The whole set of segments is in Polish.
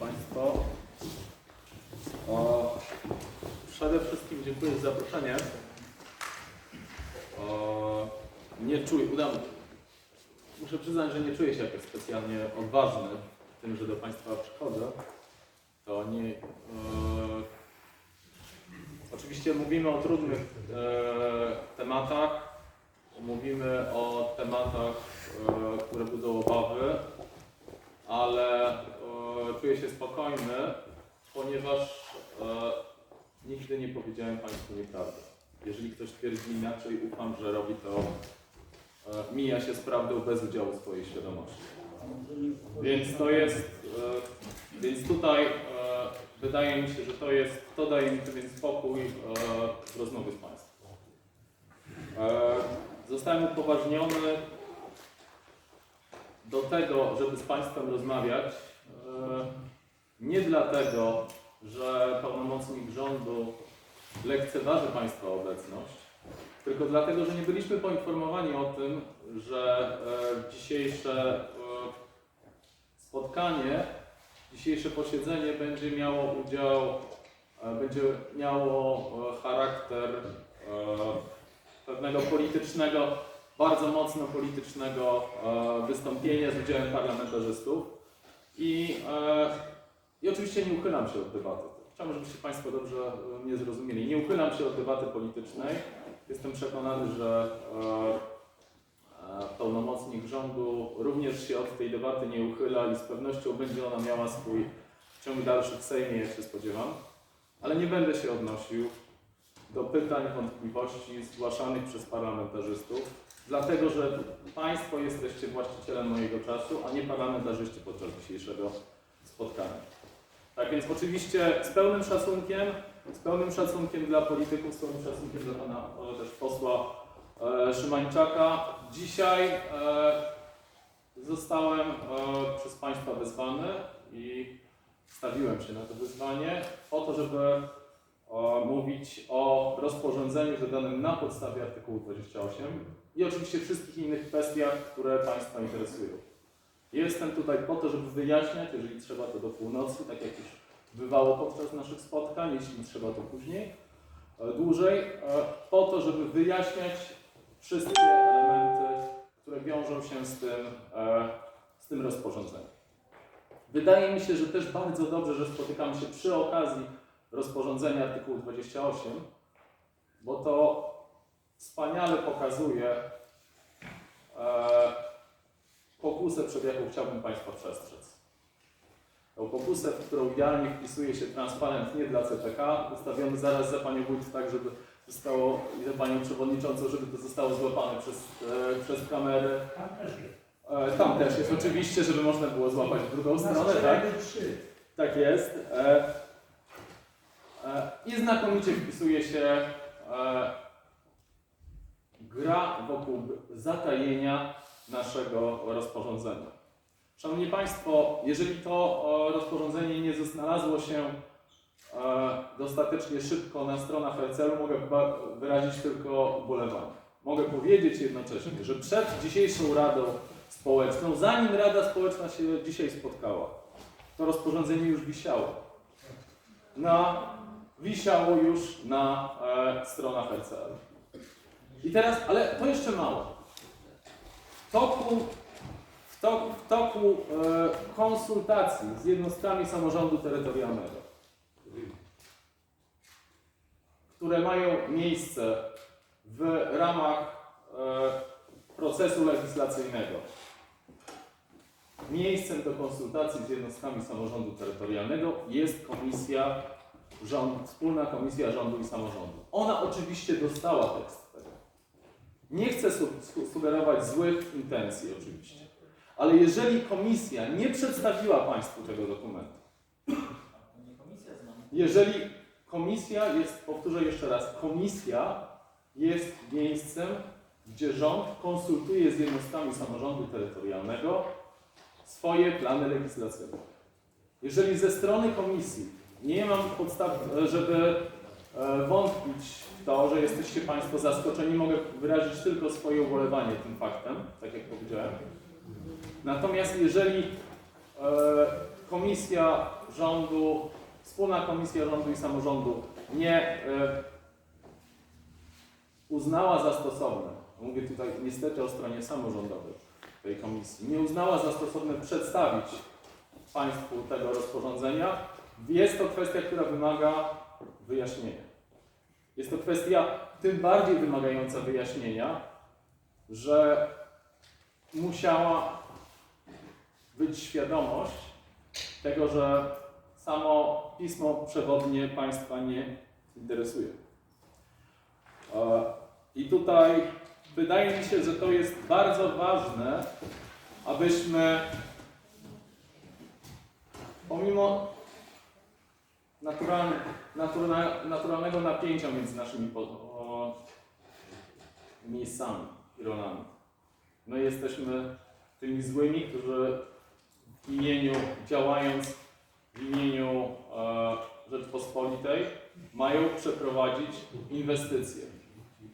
Państwo. O, przede wszystkim dziękuję za zaproszenie. O, nie czuję, udam, muszę przyznać, że nie czuję się jakoś specjalnie odważny w tym, że do Państwa przychodzę. To nie. E, oczywiście mówimy o trudnych e, tematach. Mówimy o tematach, e, które budzą obawy, ale e, czuję się spokojny, ponieważ e, nigdy nie powiedziałem Państwu nieprawdy. Jeżeli ktoś twierdzi inaczej, ufam, że robi to, e, mija się z prawdą bez udziału swojej świadomości. Więc to jest, e, więc tutaj e, wydaje mi się, że to jest, to daje mi pewien spokój e, w rozmowie z Państwem. E, Zostałem upoważniony do tego, żeby z Państwem rozmawiać. E, Nie dlatego, że pełnomocnik rządu lekceważy Państwa obecność, tylko dlatego, że nie byliśmy poinformowani o tym, że e, dzisiejsze e, spotkanie, dzisiejsze posiedzenie będzie miało udział, będzie miało charakter pewnego politycznego, bardzo mocno politycznego wystąpienia z udziałem parlamentarzystów. I, e, I oczywiście nie uchylam się od debaty. Chciałbym, żebyście Państwo dobrze e, mnie zrozumieli. Nie uchylam się od debaty politycznej. Jestem przekonany, że e, e, pełnomocnik rządu również się od tej debaty nie uchyla i z pewnością będzie ona miała swój ciąg dalszy w Sejmie, jak się spodziewam. Ale nie będę się odnosił do pytań, wątpliwości zgłaszanych przez parlamentarzystów, dlatego że Państwo jesteście właścicielem mojego czasu, a nie parlamentarzyści podczas dzisiejszego spotkania. Tak więc oczywiście z pełnym szacunkiem, z pełnym szacunkiem dla polityków, z pełnym szacunkiem dla pana też posła e, Szymańczaka. Dzisiaj e, zostałem e, przez Państwa wezwany i stawiłem się na to wyzwanie po to, żeby o, mówić o rozporządzeniu wydanym na podstawie artykułu 28 i oczywiście wszystkich innych kwestiach, które Państwa interesują. Jestem tutaj po to, żeby wyjaśniać, jeżeli trzeba to do północy, tak jak już bywało podczas naszych spotkań, jeśli trzeba to później, e, dłużej, e, po to, żeby wyjaśniać wszystkie elementy, które wiążą się z tym, e, z tym rozporządzeniem. Wydaje mi się, że też bardzo dobrze, że spotykamy się przy okazji rozporządzenia artykułu 28, bo to wspaniale pokazuje e, pokusę, przed jaką chciałbym Państwa przestrzec. Tą pokusę, w którą idealnie wpisuje się transparent nie dla CPK, ustawiony zaraz za Panią Wójt, tak żeby zostało, i za Panią Przewodniczącą, żeby to zostało złapane przez, e, przez kamery. Tam też jest. E, tam też jest oczywiście, żeby można było złapać w drugą stronę, tak? Tak jest. E, I znakomicie wpisuje się e, gra wokół zatajenia naszego rozporządzenia. Szanowni Państwo, jeżeli to e, rozporządzenie nie znalazło się e, dostatecznie szybko na stronach RCL-u, mogę wyrazić tylko ubolewanie. Mogę powiedzieć jednocześnie, że przed dzisiejszą Radą Społeczną, zanim Rada Społeczna się dzisiaj spotkała, to rozporządzenie już wisiało. Na, wisiało już na e, stronach RCL. I teraz, ale to jeszcze mało. W toku, w toku, w toku e, konsultacji z jednostkami samorządu terytorialnego, które mają miejsce w ramach e, procesu legislacyjnego, Miejscem do konsultacji z jednostkami samorządu terytorialnego jest komisja, rząd, wspólna komisja rządu i samorządu. Ona oczywiście dostała tekst tego. Nie chcę su su sugerować złych intencji oczywiście, ale jeżeli komisja nie przedstawiła Państwu tego dokumentu, jeżeli komisja jest, powtórzę jeszcze raz, komisja jest miejscem, gdzie rząd konsultuje z jednostkami samorządu terytorialnego swoje plany legislacyjne. Jeżeli ze strony komisji nie mam podstaw, żeby e, wątpić w to, że jesteście Państwo zaskoczeni, mogę wyrazić tylko swoje ubolewanie tym faktem, tak jak powiedziałem. Natomiast jeżeli e, komisja rządu, wspólna komisja rządu i samorządu nie e, uznała za stosowne, mówię tutaj niestety o stronie samorządowej tej komisji, nie uznała za stosowne przedstawić Państwu tego rozporządzenia, jest to kwestia, która wymaga wyjaśnienia. Jest to kwestia tym bardziej wymagająca wyjaśnienia, że musiała być świadomość tego, że samo pismo przewodnie Państwa nie interesuje. E, I tutaj wydaje mi się, że to jest bardzo ważne, abyśmy pomimo naturalne, naturalne, naturalnego napięcia między naszymi po, o, miejscami i rolami, my jesteśmy tymi złymi, którzy w imieniu, działając w imieniu e, Rzeczpospolitej, mają przeprowadzić inwestycje.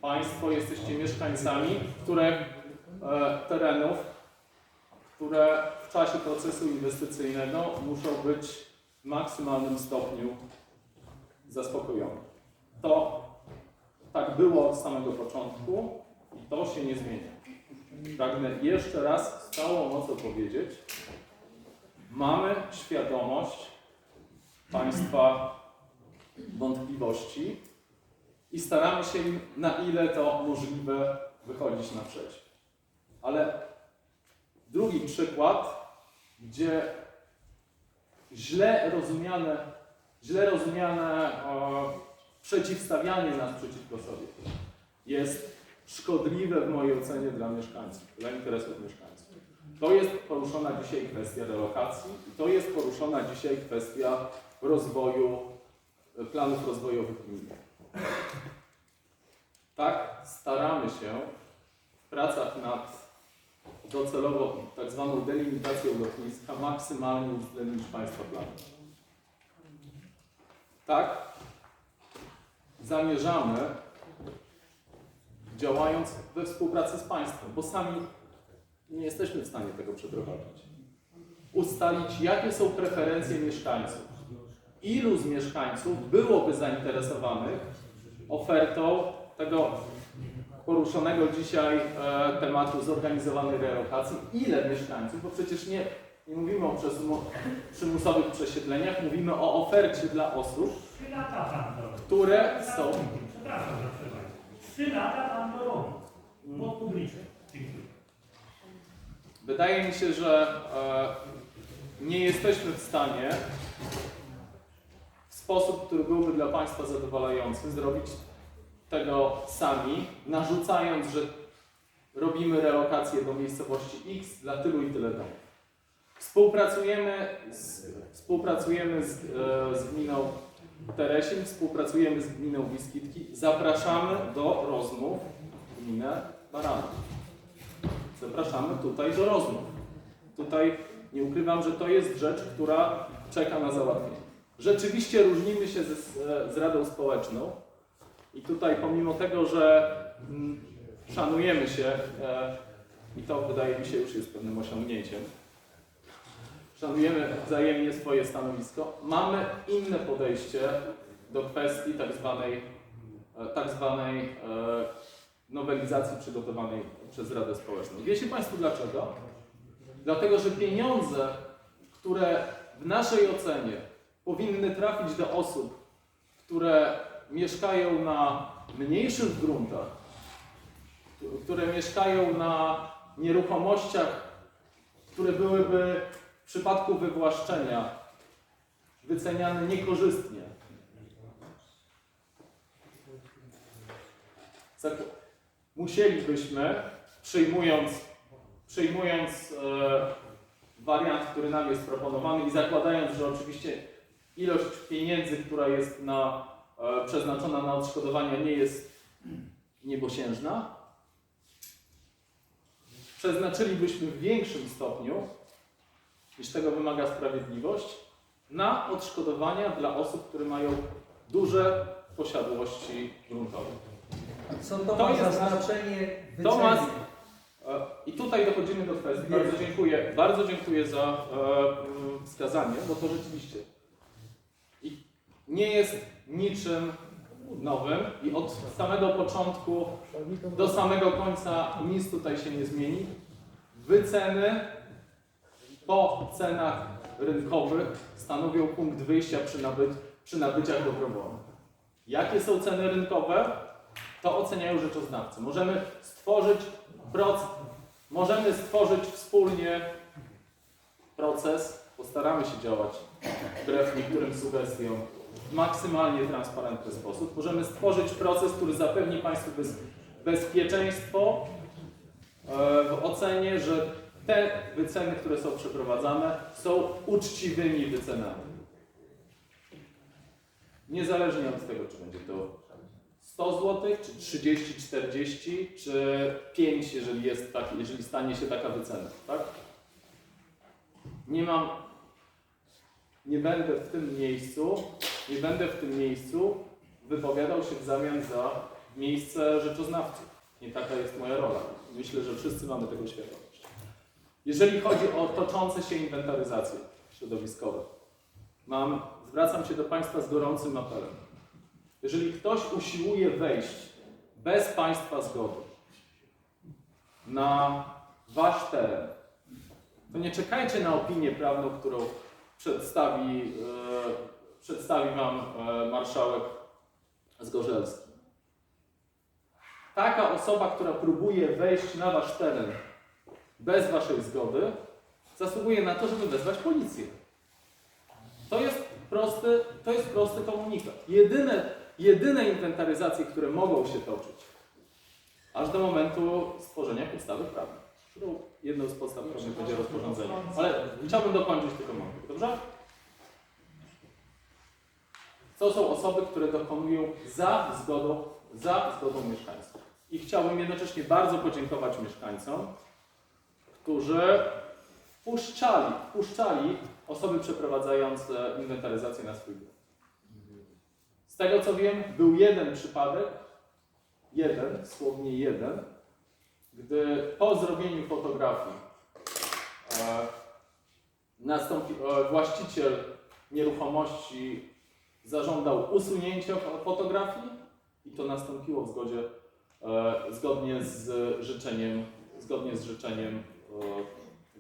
Państwo jesteście mieszkańcami, które e, terenów, które w czasie procesu inwestycyjnego muszą być w maksymalnym stopniu zaspokojone. To tak było od samego początku i to się nie zmienia. Pragnę jeszcze raz z całą mocą powiedzieć, mamy świadomość Państwa wątpliwości i staramy się im na ile to możliwe wychodzić naprzeciw. Ale drugi przykład, gdzie źle rozumiane, źle rozumiane przeciwstawianie nas przeciwko sobie jest szkodliwe w mojej ocenie dla mieszkańców, dla interesów mieszkańców. To jest poruszona dzisiaj kwestia relokacji i to jest poruszona dzisiaj kwestia rozwoju, planów rozwojowych gminy. Tak staramy się w pracach nad docelowo tak zwaną delimitacją lotniska maksymalnie uwzględnić Państwa plany. Tak zamierzamy, działając we współpracy z Państwem, bo sami nie jesteśmy w stanie tego przeprowadzić. Ustalić, jakie są preferencje mieszkańców. Ilu z mieszkańców byłoby zainteresowanych ofertą tego poruszonego dzisiaj e, tematu zorganizowanej relokacji. Ile mieszkańców? Bo przecież nie, nie mówimy o przymusowych przesiedleniach, mówimy o ofercie dla osób, które są. Przepraszam. Trzy lata pan to robi. Pod publicznym. Dziękuję. Wydaje mi się, że e, nie jesteśmy w stanie w sposób, który byłby dla Państwa zadowalający, zrobić tego sami, narzucając, że robimy relokację do miejscowości X dla tylu i tyle domów. Współpracujemy z, współpracujemy z, e, z gminą Teresin, współpracujemy z gminą Wiskitki. Zapraszamy do rozmów gminę Baranów. Zapraszamy tutaj do rozmów. Tutaj nie ukrywam, że to jest rzecz, która czeka na załatwienie. Rzeczywiście różnimy się z, z Radą Społeczną i tutaj pomimo tego, że mm, szanujemy się e, i to wydaje mi się już jest pewnym osiągnięciem, szanujemy wzajemnie swoje stanowisko, mamy inne podejście do kwestii tak zwanej, e, tak zwanej e, nowelizacji przygotowanej przez Radę Społeczną. Wiecie Państwo dlaczego? Dlatego, że pieniądze, które w naszej ocenie powinny trafić do osób, które mieszkają na mniejszych gruntach, które mieszkają na nieruchomościach, które byłyby w przypadku wywłaszczenia wyceniane niekorzystnie. Musielibyśmy, przyjmując, przyjmując e, wariant, który nam jest proponowany i zakładając, że oczywiście ilość pieniędzy, która jest na, przeznaczona na odszkodowania nie jest niebosiężna, przeznaczylibyśmy w większym stopniu, niż tego wymaga sprawiedliwość, na odszkodowania dla osób, które mają duże posiadłości gruntowe. Co to, To ma jest znaczenie to ma- wyceny? E, I tutaj dochodzimy do kwestii. Bardzo dziękuję, bardzo dziękuję za e, wskazanie, bo to rzeczywiście nie jest niczym nowym i od samego początku do samego końca nic tutaj się nie zmieni. Wyceny po cenach rynkowych stanowią punkt wyjścia przy, naby- przy nabyciach dobrowolnych. Jakie są ceny rynkowe? To oceniają rzeczoznawcy. Możemy stworzyć proces, możemy stworzyć wspólnie proces, postaramy się działać wbrew niektórym sugestiom w maksymalnie transparentny sposób. Możemy stworzyć proces, który zapewni Państwu bez, bezpieczeństwo e, w ocenie, że te wyceny, które są przeprowadzane, są uczciwymi wycenami. Niezależnie od tego, czy będzie to 100 zł, czy 30, 40, czy 5, jeżeli, jest tak, jeżeli stanie się taka wycena. Tak? Nie mam, nie będę w tym miejscu, nie będę w tym miejscu wypowiadał się w zamian za miejsce rzeczoznawców. Nie taka jest moja rola. Myślę, że wszyscy mamy tego świadomość. Jeżeli chodzi o toczące się inwentaryzacje środowiskowe, mam, zwracam się do Państwa z gorącym apelem. Jeżeli ktoś usiłuje wejść bez Państwa zgody na Wasz teren, to nie czekajcie na opinię prawną, którą przedstawi, e, przedstawi Wam e, marszałek Zgorzelski. Taka osoba, która próbuje wejść na Wasz teren bez Waszej zgody, zasługuje na to, żeby wezwać policję. To jest prosty, to jest prosty komunikat. Jedyne, jedyne inwentaryzacje, które mogą się toczyć, aż do momentu stworzenia podstawy prawnej, jedną z podstaw prawnych będzie rozporządzenie. Ale chciałbym dokończyć tylko wątek, dobrze? To są osoby, które dokonują za zgodą, za zgodą mieszkańców. I chciałbym jednocześnie bardzo podziękować mieszkańcom, którzy wpuszczali, wpuszczali osoby przeprowadzające inwentaryzację na swój grunt. Z tego co wiem, był jeden przypadek, jeden, słownie jeden, gdy po zrobieniu fotografii e, nastąpi, e, właściciel nieruchomości zażądał usunięcia fo- fotografii i to nastąpiło w zgodzie, e, zgodnie z życzeniem, zgodnie z życzeniem e,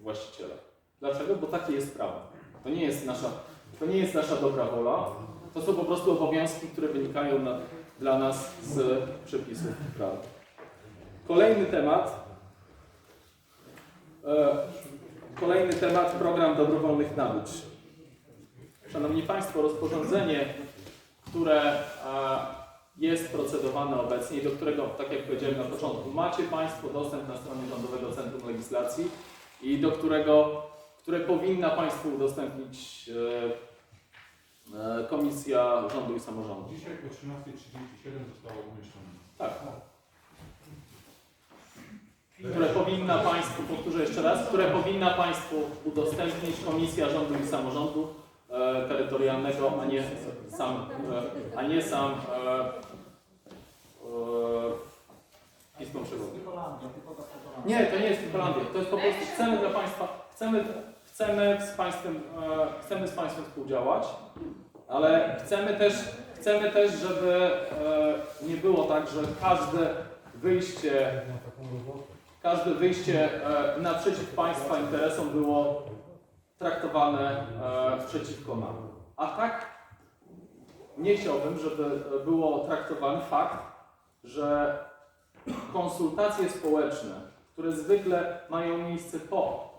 właściciela. Dlaczego? Bo takie jest prawo. To nie jest nasza, to nie jest nasza dobra wola. To są po prostu obowiązki, które wynikają na, dla nas z przepisów prawa. Kolejny temat. E, kolejny temat program dobrowolnych nabyć. Szanowni Państwo, rozporządzenie, które jest procedowane obecnie i do którego, tak jak powiedziałem na początku, macie Państwo dostęp na stronie Rządowego Centrum Legislacji i do którego, które powinna Państwu udostępnić e, e, Komisja Rządu i Samorządu. Dzisiaj o 13.37 zostało umieszczone. Tak. Które powinna Państwu, powtórzę jeszcze raz, które powinna Państwu udostępnić Komisja Rządu i Samorządu Terytorialnego, a nie sam, e, a nie sam e, e, Pismo Przewodnie. Nie, to nie jest Holandia. To jest po prostu chcemy dla Państwa, chcemy, chcemy z Państwem, e, chcemy z Państwem współdziałać, ale chcemy też, chcemy też, żeby e, nie było tak, że każde wyjście, każde wyjście e, naprzeciw Państwa interesom było traktowane e, przeciwko nam. A tak nie chciałbym, żeby było traktowany fakt, że konsultacje społeczne, które zwykle mają miejsce po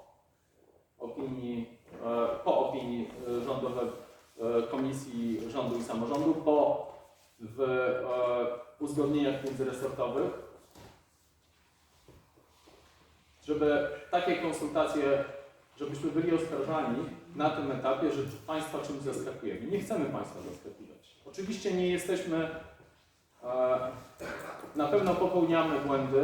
opinii, e, po opinii e, rządowej e, Komisji Rządu i Samorządu, po w e, uzgodnieniach międzyresortowych, żeby takie konsultacje, żebyśmy byli oskarżani na tym etapie, że Państwa czymś zaskakujemy. Nie chcemy Państwa zaskakiwać. Oczywiście nie jesteśmy e, na pewno popełniamy błędy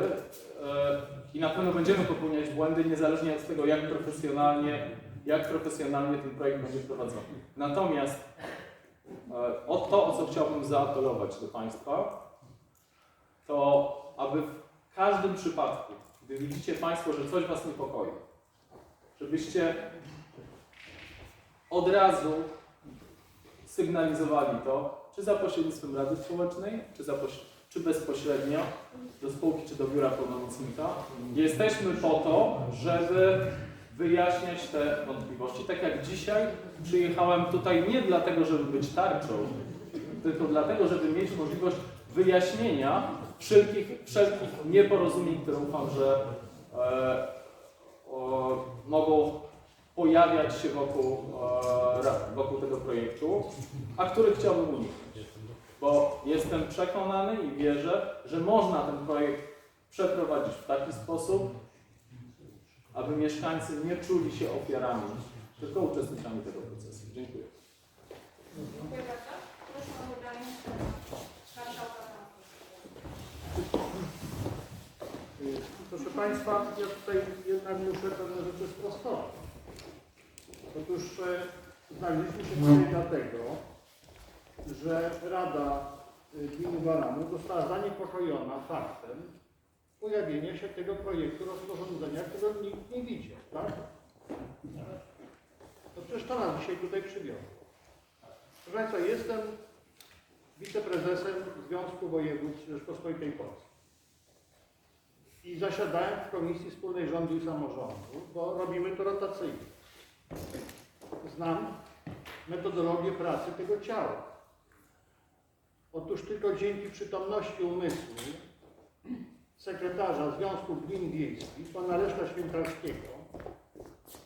e, i na pewno będziemy popełniać błędy, niezależnie od tego, jak profesjonalnie, jak profesjonalnie ten projekt będzie prowadzony. Natomiast e, o to, o co chciałbym zaapelować do Państwa, to aby w każdym przypadku, gdy widzicie Państwo, że coś Was niepokoi, żebyście od razu sygnalizowali to, czy za pośrednictwem Rady Społecznej, czy, za czy bezpośrednio do spółki, czy do biura pełnomocnika. Jesteśmy po to, żeby wyjaśniać te wątpliwości. Tak jak dzisiaj przyjechałem tutaj nie dlatego, żeby być tarczą, tylko dlatego, żeby mieć możliwość wyjaśnienia wszelkich, wszelkich nieporozumień, które ufam, że e, mogą pojawiać się wokół, e, wokół tego projektu, a których chciałbym uniknąć. Bo jestem przekonany i wierzę, że można ten projekt przeprowadzić w taki sposób, aby mieszkańcy nie czuli się ofiarami, tylko uczestnikami tego procesu. Dziękuję. Dziękuję bardzo. Proszę o udzielenie marszałka Y, Proszę Państwa, ja tutaj jednak muszę pewne rzeczy sprostować. Otóż e, znaleźliśmy się tutaj dlatego, że Rada y, Gminy Baranów została zaniepokojona faktem pojawienia się tego projektu rozporządzenia, którego nikt nie widział, tak? To przecież to nas dzisiaj tutaj przywiozło. Proszę Państwa, jestem wiceprezesem Związku Województw Rzeczpospolitej Polskiej. I zasiadałem w Komisji Wspólnej Rządu i Samorządu, bo robimy to rotacyjnie. Znam metodologię pracy tego ciała. Otóż tylko dzięki przytomności umysłu sekretarza Związku Gmin Wiejskich, pana Leszka Świętarskiego,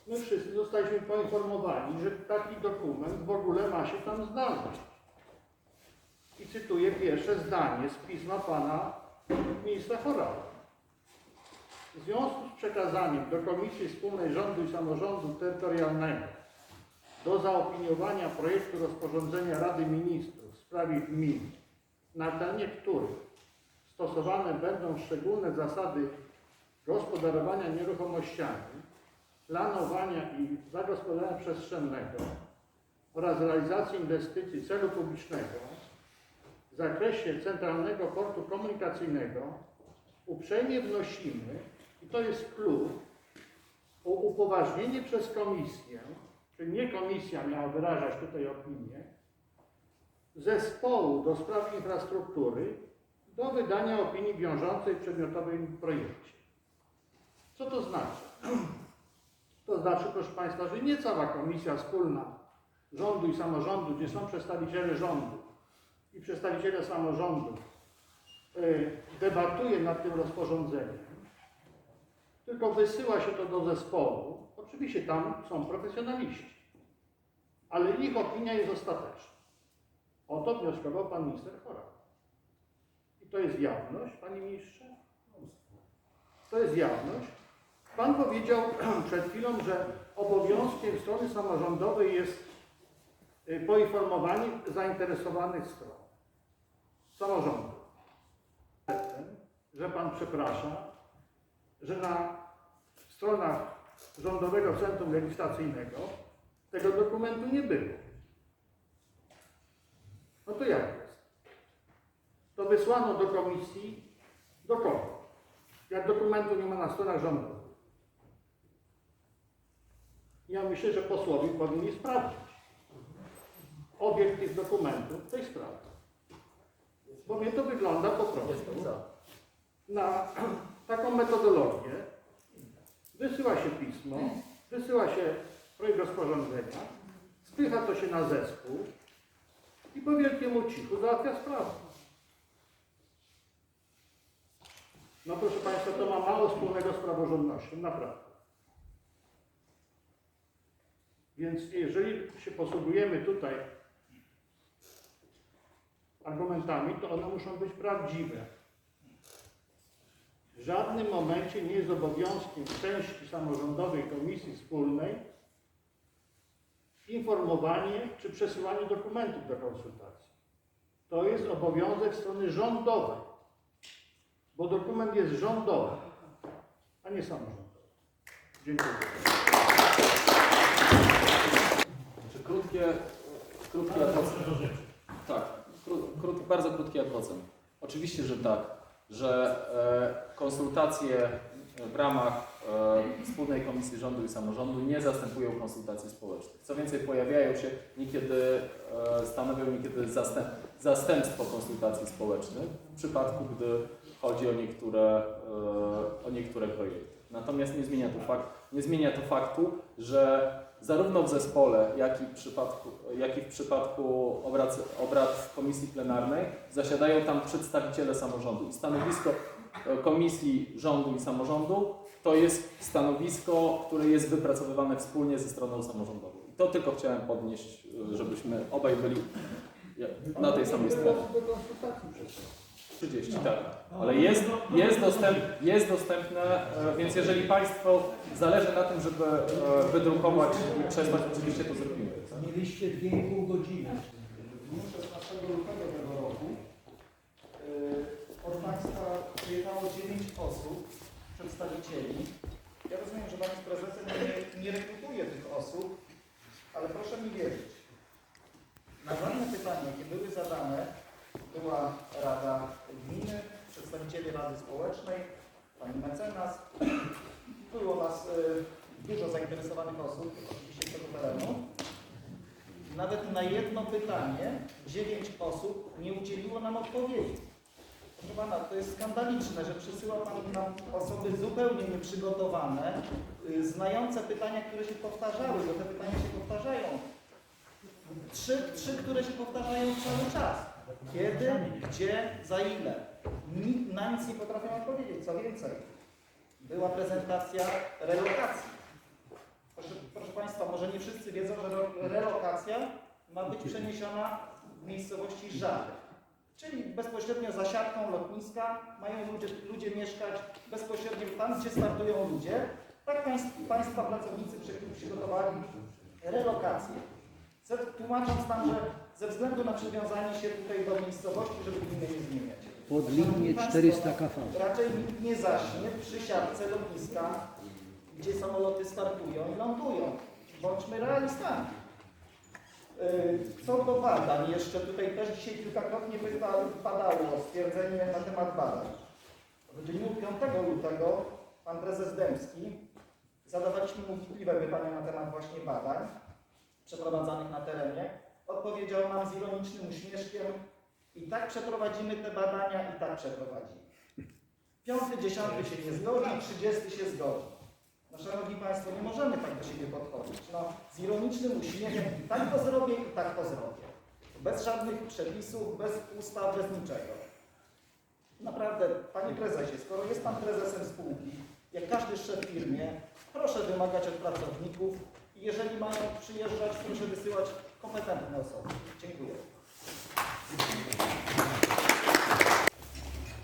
my wszyscy zostaliśmy poinformowani, że taki dokument w ogóle ma się tam znaleźć. I cytuję pierwsze zdanie z pisma pana ministra Chorała. W związku z przekazaniem do Komisji Wspólnej Rządu i Samorządu Terytorialnego do zaopiniowania projektu rozporządzenia Rady Ministrów w sprawie gmin, na terenie których stosowane będą szczególne zasady gospodarowania nieruchomościami, planowania i zagospodarowania przestrzennego oraz realizacji inwestycji celu publicznego w zakresie Centralnego Portu Komunikacyjnego uprzejmie wnosimy, to jest klub, o upoważnienie przez komisję, czyli nie komisja miała wyrażać tutaj opinię, zespołu do spraw infrastruktury do wydania opinii wiążącej w przedmiotowym projekcie. Co to znaczy? To znaczy, proszę Państwa, że nie cała komisja wspólna rządu i samorządu, gdzie są przedstawiciele rządu i przedstawiciele samorządu, y, debatuje nad tym rozporządzeniem, tylko wysyła się to do zespołu. Oczywiście tam są profesjonaliści, ale ich opinia jest ostateczna. O to wnioskował pan minister Chora. I to jest jawność, panie ministrze? To jest jawność. Pan powiedział przed chwilą, że obowiązkiem strony samorządowej jest y, poinformowanie zainteresowanych stron samorządu. Że pan przeprasza, że na stronach Rządowego Centrum Legislacyjnego tego dokumentu nie było. No to jak jest? To wysłano do komisji do kogo? Jak dokumentu nie ma na stronach rządowych. Ja myślę, że posłowie powinni sprawdzić obiekt tych dokumentów w tej sprawie. Bo mnie to wygląda po prostu na taką metodologię. Wysyła się pismo, wysyła się projekt rozporządzenia, spycha to się na zespół i po wielkiemu cichu załatwia sprawę. No proszę Państwa, to ma mało wspólnego z praworządnością, naprawdę. Więc jeżeli się posługujemy tutaj argumentami, to one muszą być prawdziwe. W żadnym momencie nie jest obowiązkiem części samorządowej Komisji Wspólnej informowanie czy przesyłanie dokumentów do konsultacji. To jest obowiązek strony rządowej, bo dokument jest rządowy, a nie samorządowy. Dziękuję. Czy krótkie, krótkie ad hoc- do rzeczy. Tak, kró, krót, bardzo krótki ad hocem. Oczywiście, że tak, że e, konsultacje w ramach e, Wspólnej Komisji Rządu i Samorządu nie zastępują konsultacji społecznych. Co więcej, pojawiają się niekiedy, e, stanowią niekiedy zastęp, zastępstwo konsultacji społecznych w przypadku, gdy chodzi o niektóre, o niektóre projekty. Natomiast nie zmienia to, fakt, nie zmienia to faktu, że zarówno w zespole, jak i w przypadku, jak i w przypadku obrad, obrad komisji plenarnej zasiadają tam przedstawiciele samorządu i stanowisko e, Komisji Rządu i Samorządu to jest stanowisko, które jest wypracowywane wspólnie ze stroną samorządową. I to tylko chciałem podnieść, e, żebyśmy obaj byli e, na tej samej stronie. Do konsultacji przecież. 30, tak. Ale jest, jest, dostęp, jest dostępne, e, więc jeżeli Państwo zależy na tym, żeby e, wydrukować i przesłać, oczywiście to zrobimy. Tak? Mieliście 2,5 godziny. Dniu 16 lutego tego roku yy, od Państwa przyjechało 9 osób, przedstawicieli. Ja rozumiem, że Pani z prezesem nie, nie rekrutuje tych osób, ale proszę mi wierzyć. Na żadne pytanie, jakie były zadane, była Rada Gminy, przedstawiciele Rady Społecznej, Pani Mecenas. Było nas yy, dużo zainteresowanych osób, oczywiście z tego terenu. Nawet na jedno pytanie dziewięć osób nie udzieliło nam odpowiedzi. Proszę Pana, to jest skandaliczne, że przysyła Pan nam osoby zupełnie nieprzygotowane, y, znające pytania, które się powtarzały, bo te pytania się powtarzają. Trzy, trzy które się powtarzają cały czas. Kiedy, gdzie, za ile. Nikt na nic nie potrafią odpowiedzieć. Co więcej, była prezentacja relokacji. Proszę, proszę Państwa, może nie wszyscy wiedzą, że relokacja ma być przeniesiona w miejscowości Żary. Czyli bezpośrednio za siatką lotniska mają ludzie, ludzie mieszkać bezpośrednio tam, gdzie startują ludzie. Tak państw, Państwa pracownicy przy- przygotowali relokację. Tłumacząc nam, że ze względu na przywiązanie się tutaj do miejscowości, żeby gminy nie zmieniać. Pod linię państwo, 400 kV. Raczej nikt nie zaśnie przy siatce lotniska, gdzie samoloty startują i lądują. Bądźmy realistami. Yy, Co do badań, jeszcze tutaj też dzisiaj kilkakrotnie padało stwierdzenie na temat badań. W dniu 5 lutego pan prezes Dębski zadawaliśmy mu wnikliwe pytania na temat właśnie badań przeprowadzanych na terenie. Odpowiedział nam z ironicznym uśmieszkiem i tak przeprowadzimy te badania i tak przeprowadzimy. Piąty, dziesiąty się nie zgodzi, trzydziesty się zgodzi. No szanowni Państwo, nie możemy tak do siebie podchodzić. No, z ironicznym uśmiechem i tak to zrobię, i tak to zrobię. Bez żadnych przepisów, bez ustaw, bez niczego. Naprawdę, Panie Prezesie, skoro jest Pan prezesem spółki, jak każdy szef firmie, proszę wymagać od pracowników i jeżeli mają przyjeżdżać, proszę wysyłać kompetentne osoby. Dziękuję.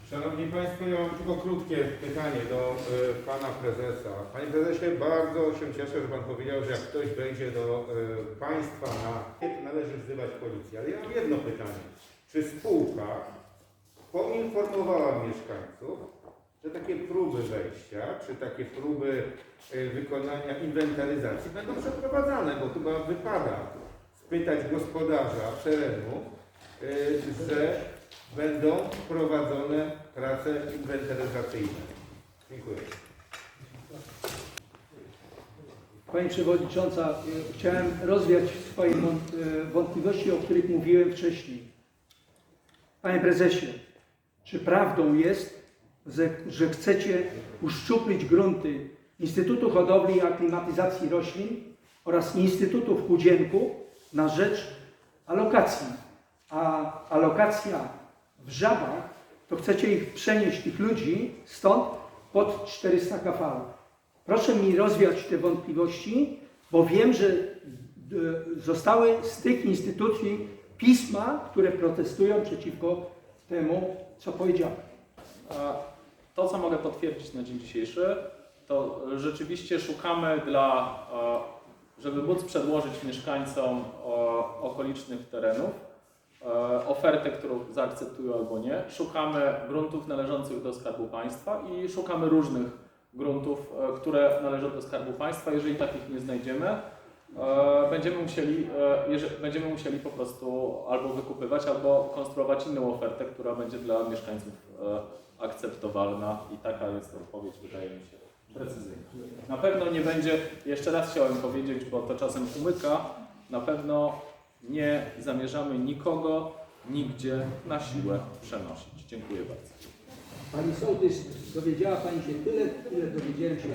Szanowni Państwo, ja mam tylko krótkie pytanie do e, Pana Prezesa. Panie Prezesie, bardzo się cieszę, że Pan powiedział, że jak ktoś wejdzie do e, Państwa na to należy wzywać policję. Ale ja mam jedno pytanie. Czy spółka poinformowała mieszkańców, że takie próby wejścia, czy takie próby e, wykonania inwentaryzacji będą przeprowadzane, bo chyba wypada spytać gospodarza terenu, e, że będą prowadzone prace inwentaryzacyjne. Dziękuję. Pani Przewodnicząca, e, chciałem rozwiać swoje e, wątpliwości, o których mówiłem wcześniej. Panie Prezesie, czy prawdą jest, że, że chcecie uszczuplić grunty Instytutu Hodowli i Aklimatyzacji Roślin oraz Instytutu w Chudzienku na rzecz alokacji? A alokacja w Żabach, to chcecie ich przenieść, tych ludzi, stąd pod 400 kV. Proszę mi rozwiać te wątpliwości, bo wiem, że e, zostały z tych instytucji pisma, które protestują przeciwko temu, co powiedziałem. To, co mogę potwierdzić na dzień dzisiejszy, to rzeczywiście szukamy dla, e, żeby móc przedłożyć mieszkańcom okolicznych terenów e, ofertę, którą zaakceptują albo nie. Szukamy gruntów należących do Skarbu Państwa i szukamy różnych gruntów, e, które należą do Skarbu Państwa. Jeżeli takich nie znajdziemy, e, będziemy musieli, będziemy musieli po prostu albo wykupywać, albo konstruować inną ofertę, która będzie dla mieszkańców akceptowalna i taka jest odpowiedź, wydaje mi się, precyzyjna. Na pewno nie będzie, jeszcze raz chciałem powiedzieć, bo to czasem umyka, na pewno nie zamierzamy nikogo nigdzie na siłę przenosić. Dziękuję bardzo. Pani sołtys, dowiedziała Pani się tyle, ile dowiedziałem się.